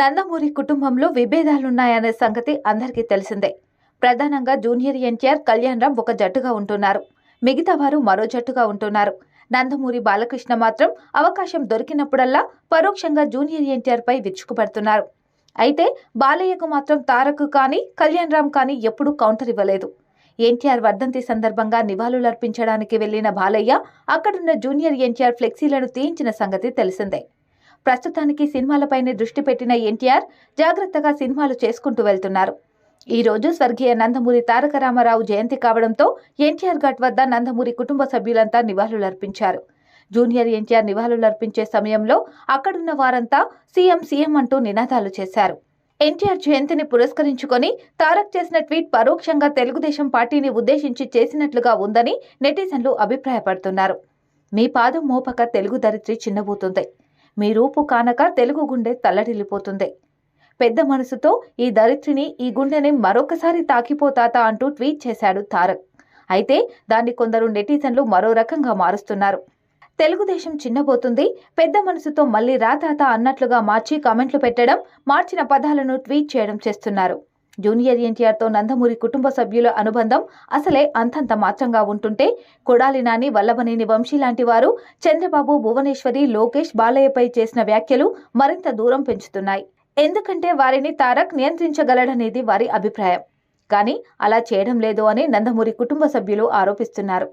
నందమూరి కుటుంబంలో విభేదాలున్నాయనే సంగతి అందరికీ తెలిసిందే. ప్రధానంగా జూనియర్ ఎన్టీఆర్ కళ్యాణ్ రామ్ ఒక జట్టుగా ఉంటున్నారు. మిగతా వారు మరో జట్టుగా ఉంటున్నారు. నందమూరి బాలకృష్ణ మాత్రం అవకాశం దొరికినప్పుడల్లా పరోక్షంగా జూనియర్ ఎన్టీఆర్ పై విరుచుకుపడుతున్నారు. అయితే బాలయ్యకు మాత్రం తారక్ కానీ కళ్యాణ్ రామ్ కానీ ఎప్పుడూ కౌంటర్ ఇవ్వలేదు. ఎన్టీఆర్ వర్ధంతి సందర్భంగా నివాళులర్పించడానికి వెళ్ళిన బాలయ్య అక్కడున్న జూనియర్ ఎన్టీఆర్ ఫ్లెక్సీలను తీయించిన సంగతి తెలిసిందే. ప్రస్తుతానికి సినిమాలపైనే దృష్టి పెట్టిన ఎన్టీఆర్ జాగ్రత్తగా సినిమాలు చేసుకుంటూ వెళ్తున్నారు. ఈ రోజు స్వర్గీయ నందమూరి తారక రామారావు జయంతి కావడంతో ఎన్టీఆర్ ఘాట్ వద్ద నందమూరి కుటుంబ సభ్యులంతా నివాళులర్పించారు. జూనియర్ ఎన్టీఆర్ నివాళులర్పించే సమయంలో అక్కడున్న వారంతా సీఎం సీఎం అంటూ నినాదాలు చేశారు. ఎన్టీఆర్ జయంతిని పురస్కరించుకొని తారక్ చేసిన ట్వీట్ పరోక్షంగా తెలుగుదేశం పార్టీని ఉద్దేశించి చేసినట్లుగా ఉందని నెటిజన్లు అభిప్రాయపడుతున్నారు. మీ పాదం మోపక తెలుగు దరిత్రి చిన్నబోతుంది. మీ రూపు కానక తెలుగు గుండె తల్లడిల్లిపోతుంది. పెద్ద మనసుతో ఈ దరిత్రిని ఈ గుండెని మరొకసారి తాకిపోతాతా అంటూ ట్వీట్ చేశాడు తారక్. అయితే దాన్ని కొందరు నెటిజన్లు మరో రకంగా మారుస్తున్నారు. తెలుగుదేశం చిన్నబోతుంది పెద్ద మనసుతో మళ్ళీ రాతాత అన్నట్లుగా మార్చి కామెంట్లు పెట్టడం మార్చిన పదాలను ట్వీట్ చేయడం చేస్తున్నారు. జూనియర్ ఎన్టీఆర్తో నందమూరి కుటుంబ సభ్యుల అనుబంధం అసలే అంతంత మాత్రంగా ఉంటుంటే కొడాలి నాని వల్లభనేని వంశీ లాంటి వారు చంద్రబాబు భువనేశ్వరి లోకేష్ బాలయ్యపై చేసిన వ్యాఖ్యలు మరింత దూరం పెంచుతున్నాయి. ఎందుకంటే వారిని తారక్ నియంత్రించగలడనేది వారి అభిప్రాయం. కానీ అలా చేయడం లేదు అని నందమూరి కుటుంబ సభ్యులు ఆరోపిస్తున్నారు.